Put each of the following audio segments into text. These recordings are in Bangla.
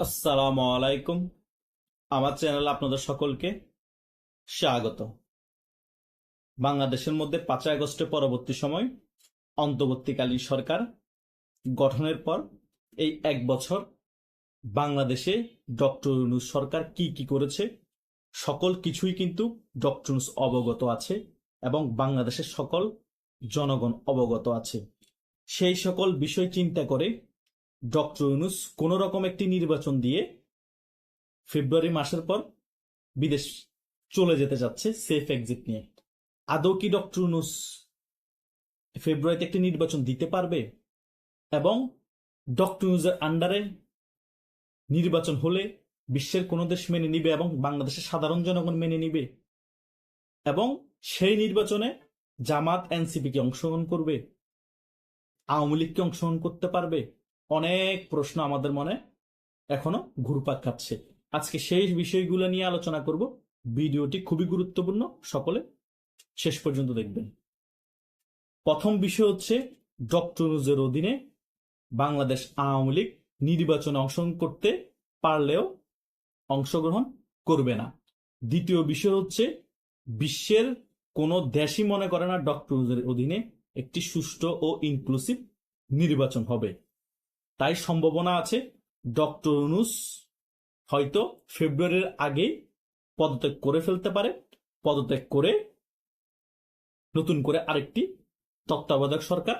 আসসালামু আলাইকুম। আমার চ্যানেলে আপনাদের সকলকে স্বাগত। বাংলাদেশের মধ্যে পাঁচই আগস্টের পরবর্তী সময় অন্তর্বর্তীকালীন সরকার গঠনের পর এই এক বছর বাংলাদেশে ডক্টর ইউনূস সরকার কি কি করেছে, সকল কিছুই কিন্তু ডক্টর ইউনূস অবগত আছে এবং বাংলাদেশের সকল জনগণ অবগত আছে। সেই সকল বিষয় চিন্তা করে ডক্টর ইউনুস কোন রকম একটি নির্বাচন দিয়ে ফেব্রুয়ারি মাসের পর বিদেশ চলে যেতে যাচ্ছে সেফ এক্সিট নিয়ে। আদৌ কি ডক্টর ইউনুস ফেব্রুয়ারিতে একটি নির্বাচন দিতে পারবে? এবং ডক্টর ইউনুসের আন্ডারে নির্বাচন হলে বিশ্বের কোনো দেশ মেনে নিবে এবং বাংলাদেশের সাধারণ জনগণ মেনে নিবে? এবং সেই নির্বাচনে জামাত এনসিপি কি অংশগ্রহণ করবে? আওয়ামী লীগ কি অংশগ্রহণ করতে পারবে? অনেক প্রশ্ন আমাদের মনে এখনও ঘুরপাক খাচ্ছে। আজকে সেই বিষয়গুলো নিয়ে আলোচনা করব। ভিডিওটি খুবই গুরুত্বপূর্ণ। সকলে শেষ পর্যন্ত দেখবেন। প্রথম বিষয় হচ্ছে, ডক্টর নুজের অধীনে বাংলাদেশ আওয়ামী লীগ নির্বাচনে অংশগ্রহণ করতে পারলেও অংশগ্রহণ করবে না। দ্বিতীয় বিষয় হচ্ছে, বিশ্বের কোন দেশই মনে করে না ডক্টর অধীনে একটি সুষ্ঠু ও ইনক্লুসিভ নির্বাচন হবে। তাই সম্ভাবনা আছে ডক্টর ইউনুস হয়তো ফেব্রুয়ারির আগে পদত্যাগ করে ফেলতে পারে, পদত্যাগ করে নতুন করে আরেকটি তত্ত্বাবধায়ক সরকার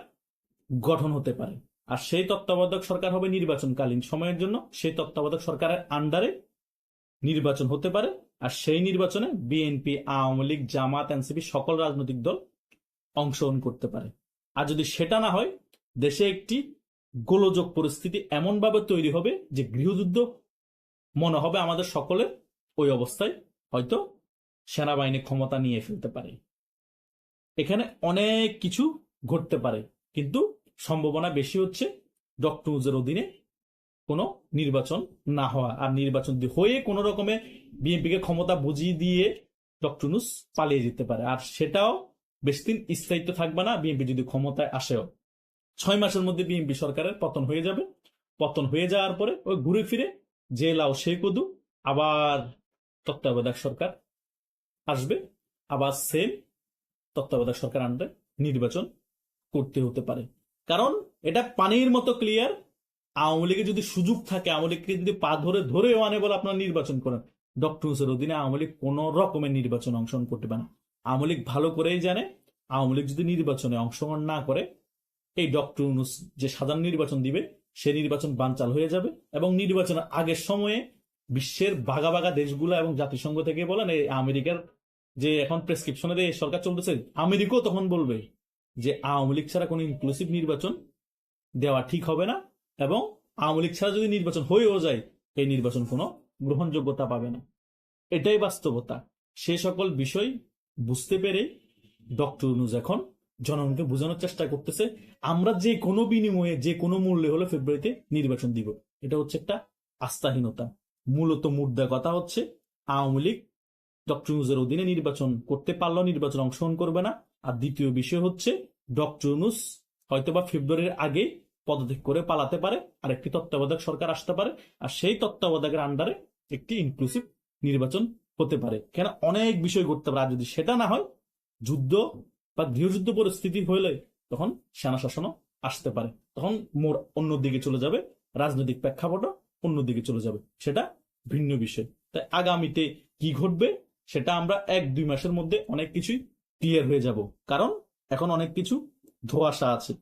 গঠন হতে পারে। আর সেই তত্ত্বাবধায়ক সরকার হবে নির্বাচনকালীন সময়ের জন্য, সেই তত্ত্বাবধায়ক সরকারের আন্ডারে নির্বাচন হতে পারে, আর সেই নির্বাচনে BNP, Awami League, Jamaat, NCP সকল রাজনৈতিক দল অংশগ্রহণ করতে পারে। আর যদি সেটা না হয়, দেশে একটি গোলযোগ পরিস্থিতি এমনভাবে তৈরি হবে যে গৃহযুদ্ধ মনে হবে আমাদের সকলের ওই অবস্থায়, হয়তো সেনাবাহিনী ক্ষমতা নিয়ে ফেলতে পারে। এখানে অনেক কিছু ঘটতে পারে, কিন্তু সম্ভাবনা বেশি হচ্ছে ডক্টর উজের অধীনে কোনো নির্বাচন না হওয়া। আর নির্বাচন হয়ে কোনো রকমে বিএনপিকে ক্ষমতা বুঝিয়ে দিয়ে ডক্টর নুস পালিয়ে যেতে পারে। আর সেটাও বেশি দিন স্থায়িত্ব থাকবে না, বিএনপি যদি ক্ষমতায় আসেও। ছয় মাসের মধ্যে বিএনপি সরকারের পতন হয়ে যাবে। পতন হয়ে যাওয়ার পরে ওই ঘুরে ফিরে যে লাও সেই কদু, আবার তত্ত্বাবধায়ক সরকার আসবে, আবার সেম তত্ত্বাবধায়ক সরকার আনবে, নির্বাচন করতে হতে পারে। কারণ এটা পানির মতো ক্লিয়ার আওয়ামী লীগের যদি সুযোগ থাকে, আওয়ামী লীগকে যদি পা ধরে ধরেও আনে বলে আপনারা নির্বাচন করেন, ডক্টর হুসের অধীনে আওয়ামী লীগ কোন রকমের নির্বাচন অংশগ্রহণ করতে পারে না। আওয়ামী লীগ ভালো করেই জানে, আওয়ামী লীগ যদি নির্বাচনে অংশগ্রহণ না করে এই ডক্টর ইউনুস যে সাধারণ নির্বাচন দিবে সে নির্বাচন বানচাল হয়ে যাবে এবং নির্বাচনের আগের সময়ে বিশ্বের বাগা বাগা দেশগুলো এবং জাতিসংঘ থেকে বলেন, এই আমেরিকার যে এখন প্রেসক্রিপশনে দিয়ে সরকার চলতেছে, আমেরিকাও তখন বলবে যে আওয়ামী লীগ ছাড়া কোনো ইনক্লুসিভ নির্বাচন দেওয়া ঠিক হবে না এবং আওয়ামী লীগ ছাড়া যদি নির্বাচন হয়েও যায়, এই নির্বাচন কোনো গ্রহণযোগ্যতা পাবে না। এটাই বাস্তবতা। সে সকল বিষয় বুঝতে পেরে ডক্টর ইউনুস এখন জনগণকে বোঝানোর চেষ্টা করতেছে, আমরা যে কোনো বিনিময়ে, যে কোনো মূল্যে হলে ফেব্রুয়ারিতে নির্বাচন দিব। এটা হচ্ছে একটা আস্থাহীনতা। মূলত মুদ্রা কথা হচ্ছে, আওয়ামী লীগ ডক্টর ইউনুসের অধীনে নির্বাচন করতে পারলেও নির্বাচন অংশগ্রহণ করবে না। আর দ্বিতীয় বিষয় হচ্ছে ডক্টর ইউনুস হয়তোবা ফেব্রুয়ারির আগে পদত্যাগ করে পালাতে পারে, আর একটি তত্ত্বাবধায়ক সরকার আসতে পারে, আর সেই তত্ত্বাবধায়কের আন্ডারে একটি ইনক্লুসিভ নির্বাচন হতে পারে। কেন? অনেক বিষয় করতে পারে, আর যদি সেটা না হয়, যুদ্ধ বা গৃহযুদ্ধ পরিস্থিতি হলে তখন সেনা শাসনও আসতে পারে। তখন মোর অন্যদিকে চলে যাবে, রাজনৈতিক প্রেক্ষাপটও অন্যদিকে চলে যাবে। সেটা ভিন্ন বিষয়। তাই আগামীতে কি ঘটবে সেটা আমরা এক দুই মাসের মধ্যে অনেক কিছুই ক্লিয়ার হয়ে যাব। কারণ এখন অনেক কিছু ধোয়াশা আছে।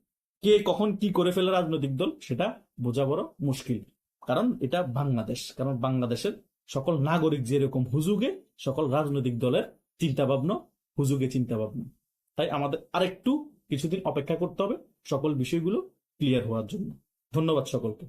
কে কখন কি করে ফেলে রাজনৈতিক দল সেটা বোঝা বড় মুশকিল। কারণ এটা বাংলাদেশ। কারণ বাংলাদেশের সকল নাগরিক যেরকম হুজুগে, সকল রাজনৈতিক দলের চিন্তা ভাবনা হুজুগে চিন্তা ভাবনা তাই আমাদের আরেকটু কিছুদিন অপেক্ষা করতে হবে সকল বিষয়গুলো ক্লিয়ার হওয়ার জন্য। ধন্যবাদ সকলকে।